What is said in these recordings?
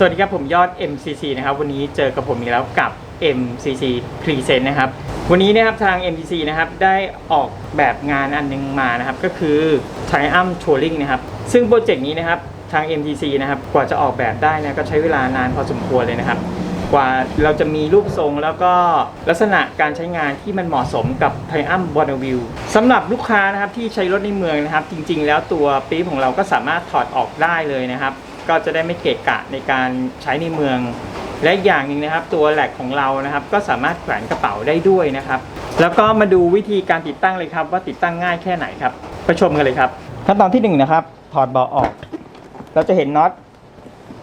สวัสดีครับผมยอด MCC นะครับวันนี้เจอกับผมอีกแล้วกับ MCC Present นะครับวันนี้นะครับทาง MCC นะครับได้ออกแบบงานอันหนึงมานะครับก็คือ Triumph Touring นะครับซึ่งโปรเจกต์นี้นะครับทาง MCC นะครับกว่าจะออกแบบได้นะก็ใช้เวลานานพอสมควรเลยนะครับ กว่าเราจะมีรูปทรงแล้วก็ลักษณะการใช้งานที่มันเหมาะสมกับ Triumph Bonneville สำหรับลูกค้านะครับที่ใช้รถในเมืองนะครับ จริงๆ แล้วตัวปี๊บของเราก็สามารถถอดออกได้เลยนะครับ ก็จะได้ไม่เกะกะในการใช้ในเมือง และอย่างหนึ่งนะครับ ตัวแหลกของเรานะครับ ก็สามารถแขวนกระเป๋าได้ด้วยนะครับ แล้วก็มาดูวิธีการติดตั้งเลยครับ ว่าติดตั้งง่ายแค่ไหนครับไปชมกันเลยครับ ขั้นตอนที่หนึ่งนะครับ ถอดเบาะออก เราจะเห็นน็อต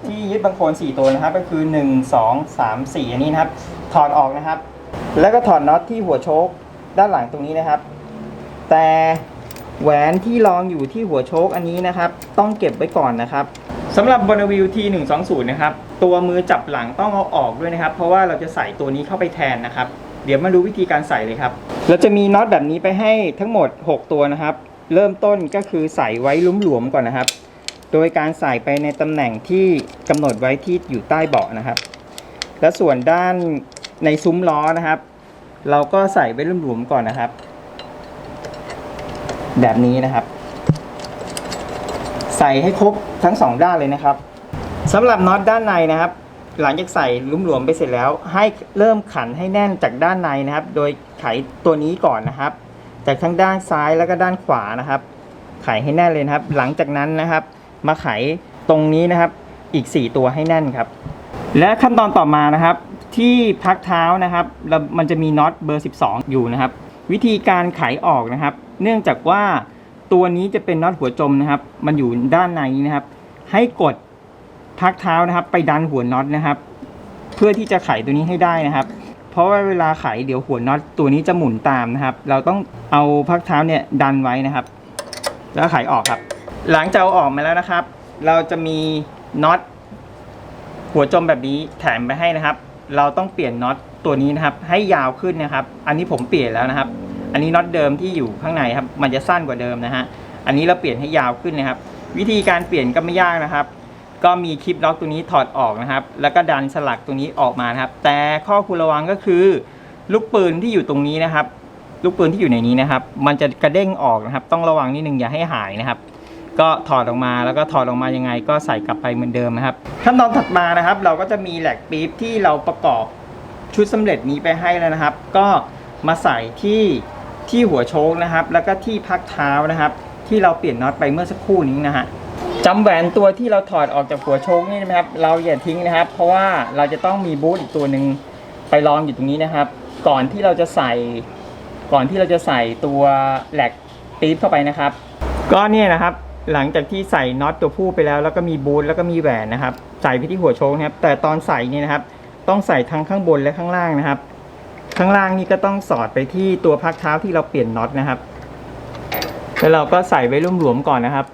ที่ยึดบังโคลน4ตัวนะครับ ก็คือ 1 2 3 4 อันนี้นะครับ ถอดออกนะครับ แล้วก็ถอดน็อตที่หัวโชคด้านหลังตรงนี้นะครับ แต่แหวนที่รองอยู่ที่หัวโชคอันนี้นะครับ ต้องเก็บไว้ก่อนนะครับ สำหรับบอนวิว T120 นะครับ ตัวมือจับหลังต้องเอาออกด้วยนะครับ เพราะว่าเราจะใส่ตัวนี้เข้าไปแทนนะครับ เดี๋ยวมาดูวิธีการใส่เลยครับ เราจะมีน็อตแบบนี้ไปให้ทั้งหมด 6 ตัวนะครับ เริ่มต้นก็คือใส่ไว้ลุ้มหลวมๆก่อนนะครับ โดยการใส่ไปในตำแหน่งที่กำหนดไว้ที่อยู่ใต้เบาะนะครับ และส่วนด้านในซุ้มล้อนะครับ เราก็ใส่ไว้หลวมๆก่อนนะครับ แบบนี้นะครับ ใส่ให้ครบทั้งสองด้านเลยนะครับสำหรับน็อตด้านในนะครับ หลังจากใส่ลุ่มหลวมไปเสร็จแล้ว ให้เริ่มขันให้แน่นจากด้านในนะครับ โดยไขตัวนี้ก่อนนะครับ จากทั้งด้านซ้ายแล้วก็ด้านขวานะครับ ไขให้แน่นเลยนะครับ หลังจากนั้นนะครับ มาไขตรงนี้นะครับ อีก 4 ตัวให้แน่นครับ และขั้นตอนต่อมานะครับ ที่พักเท้านะครับมันจะมีน็อตเบอร์ 12 อยู่นะครับ วิธีการไขออกนะครับ เนื่องจากว่า ตัวนี้จะเป็นน็อตหัวจมนะครับ มันอยู่ด้านในนะครับ ให้กดพักเท้านะครับ ไปดันหัวน็อตนะครับ เพื่อที่จะไขตัวนี้ให้ได้นะครับ เพราะว่าเวลาไขเดี๋ยวหัวน็อตตัวนี้จะหมุนตามนะครับ เราต้องเอาพักเท้าเนี่ยดันไว้นะครับ แล้วไขออกครับ หลังจากเอาออกมาแล้วนะครับ เราจะมีน็อตหัวจมแบบนี้แถมไปให้นะครับ เราต้องเปลี่ยนน็อตตัวนี้นะครับ ให้ยาวขึ้นนะครับ อันนี้ผมเปลี่ยนแล้วนะครับ อันนี้น็อตเดิมที่อยู่ข้างในครับ มันจะสั้นกว่าเดิมนะฮะ อันนี้เราเปลี่ยนให้ยาวขึ้นนะครับ วิธีการเปลี่ยนก็ไม่ยากนะครับ ก็มีคลิปล็อกตัวนี้ถอดออกนะครับ แล้วก็ดันสลักตรงนี้ออกมานะครับ แต่ข้อควรระวังก็คือ ลูกปืนที่อยู่ตรงนี้นะครับ ลูกปืนที่อยู่ในนี้นะครับ มันจะกระเด้งออกนะครับ ต้องระวังนิดนึงอย่าให้หายนะครับก็ถอดออกมาแล้วก็ถอดออกมายังไง ก็ใส่กลับไปเหมือนเดิมนะครับ ขั้นตอนถัดมานะครับ เราก็จะมีแหลกปี๊บที่เราประกอบชุดสำเร็จนี้ไปให้แล้วนะครับ ก็มาใส่ที่ ที่หัวโชคนะครับ แล้วก็ที่พักเท้านะครับ ที่เราเปลี่ยนน็อตไปเมื่อสักครู่นี้นะฮะจำแหวนตัวที่เราถอดออกจากหัวโชคนี่นะครับ เราอย่าทิ้งนะครับ เพราะว่าเราจะต้องมีบูทอีกตัวหนึ่งไปรองอยู่ตรงนี้นะครับ ก่อนที่เราจะใส่ ก่อนที่เราจะใส่ตัวแหลกปี๊บเข้าไปนะครับ ก็เนี่ยนะครับหลังจากที่ใส่น็อตตัวผู้ไปแล้วแล้วก็มีบูทแล้วก็มีแหวนนะครับ ใส่ไปที่หัวโชคนะครับแต่ตอนใส่เนี่ยนะครับ ต้องใส่ทั้งข้างบนและข้างล่างนะครับ ข้างล่างนี่ก็ต้องสอดไปที่ตัวพักเท้าที่เราเปลี่ยนน็อตนะครับ แล้วเราก็ใส่ไว้รวมๆก่อนนะครับ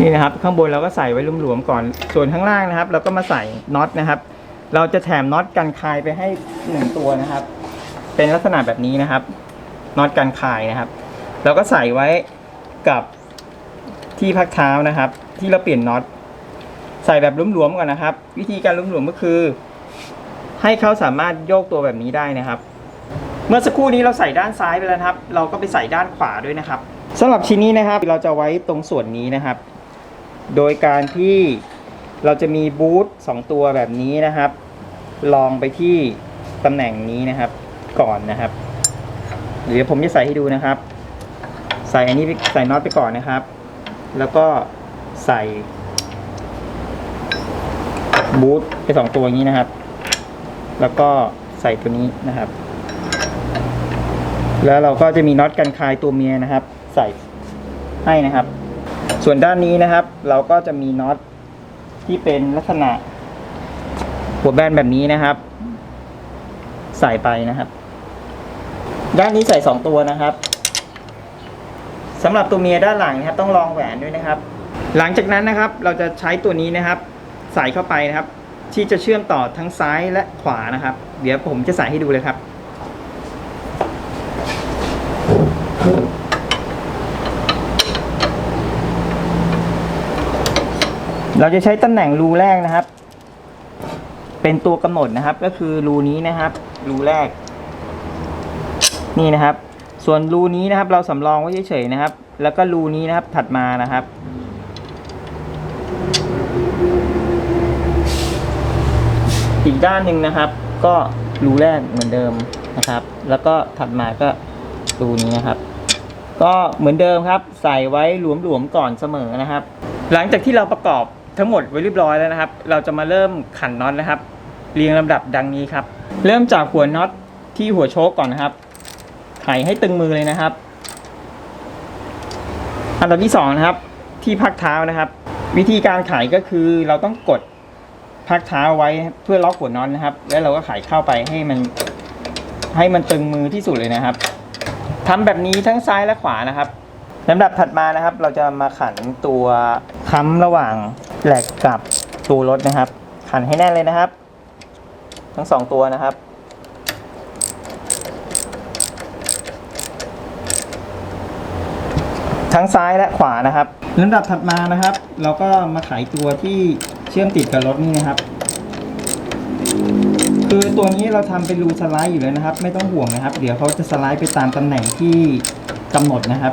นี่นะครับ ข้างบนเราก็ใส่ไว้รวมๆก่อน ส่วนข้างล่างนะครับ เราก็มาใส่น็อตนะครับ เราจะแถมน็อตกันคายไปให้หนึ่งตัวนะครับ เป็นลักษณะแบบนี้นะครับ น็อตกันคายนะครับ เราก็ใส่ไว้กับที่พักเท้านะครับ ที่เราเปลี่ยนน็อต ใส่แบบหลวมๆก่อนนะครับ วิธีการหลวมๆก็คือ ให้เขาสามารถโยกตัวแบบนี้ได้นะครับ เมื่อสักครู่นี้เราใส่ด้านซ้ายไปแล้วนะครับ เราก็ไปใส่ด้านขวาด้วยนะครับสำหรับชิ้นนี้นะครับเราจะไว้ตรงส่วนนี้นะครับ โดยการที่เราจะมีบูทสองตัวแบบนี้นะครับ ลองไปที่ตำแหน่งนี้นะครับ ก่อนนะครับเดี๋ยวผมจะใส่ให้ดูนะครับ ใส่อันนี้ใส่น็อตไปก่อนนะครับ แล้วก็ใส่ บูทไปสองตัวอย่างนี้นะครับ แล้วก็ใส่ตัวนี้นะครับ แล้วเราก็จะมีน็อตกันคายตัวเมียนะครับ ใส่ให้นะครับ ส่วนด้านนี้นะครับ เราก็จะมีน็อตที่เป็นลักษณะ หัวแบนแบบนี้นะครับ ใส่ไปนะครับ ด้านนี้ใส่สองตัวนะครับสำหรับตัวเมียด้านหลังนะครับ ต้องรองแหวนด้วยนะครับ หลังจากนั้นนะครับ เราจะใช้ตัวนี้นะครับ ใส่เข้าไปนะครับ ที่จะเชื่อมต่อทั้งซ้ายและขวานะครับ เดี๋ยวผมจะใส่ให้ดูเลยครับ เราจะใช้ตำแหน่งรูแรกนะครับ เป็นตัวกำหนดนะครับ ก็คือรูนี้นะครับ รูแรก นี่นะครับ ส่วนรูนี้นะครับ เราสำรองไว้เฉยๆนะครับ แล้วก็รูนี้นะครับถัดมานะครับ อีกด้านหนึ่งนะครับ ก็รูแรกเหมือนเดิมนะครับ แล้วก็ถัดมาก็รูนี้นะครับ ก็เหมือนเดิมครับ ใส่ไว้หลวมๆก่อนเสมอนะครับ หลังจากที่เราประกอบทั้งหมดไว้เรียบร้อยแล้วนะครับ เราจะมาเริ่มขันน็อตนะครับ เรียงลำดับดังนี้ครับ เริ่มจากหัวน็อตที่หัวโชคก่อนนะครับ ไขให้ตึงมือเลยนะครับ อันดับที่สองนะครับ ที่พักเท้านะครับ วิธีการไขก็คือเราต้องกด พักเท้าไว้เพื่อล็อกหัวน็อตนะครับ แล้วเราก็ไขเข้าไปให้มัน ให้มันตึงมือที่สุดเลยนะครับทำแบบนี้ทั้งซ้ายและขวานะครับลำดับถัดมานะครับ เราจะมาขันตัวค้ำระหว่างแหลกกับตัวรถนะครับ ขันให้แน่นเลยนะครับ ทั้งสองตัวนะครับทั้งซ้ายและขวานะครับลำดับถัดมานะครับ เราก็มาไขตัวที่ ชื่อมติดกับรถนี่นะครับ คือตัวนี้เราทำเป็นรูสไลด์อยู่แล้วนะครับ ไม่ต้องห่วงนะครับ เดี๋ยวเขาจะสไลด์ไปตามตำแหน่งที่กำหนดนะครับ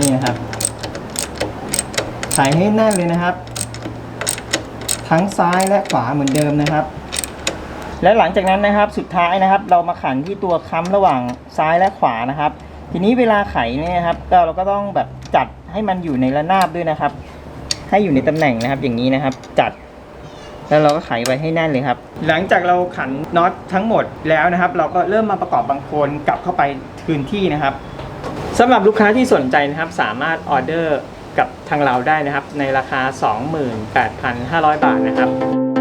นี่นะครับไขให้แน่นเลยนะครับ ทั้งซ้ายและขวาเหมือนเดิมนะครับ และหลังจากนั้นนะครับสุดท้ายนะครับ เรามาขันที่ตัวค้ำระหว่างซ้ายและขวานะครับ ทีนี้เวลาไขเนี่ยนะครับเราก็ต้องแบบจัดให้มันอยู่ในระนาบด้วยนะครับ ให้อยู่ในตำแหน่งนะครับ อย่างนี้นะครับ จัด แล้วเราก็ไขไว้ให้แน่นเลยครับ หลังจากเราขันน็อตทั้งหมดแล้วนะครับ เราก็เริ่มมาประกอบบางโคนกลับเข้าไปพื้นที่นะครับสำหรับลูกค้าที่สนใจนะครับ สามารถออเดอร์กับทางเราได้นะครับ ในราคา 28,500 บาทนะครับ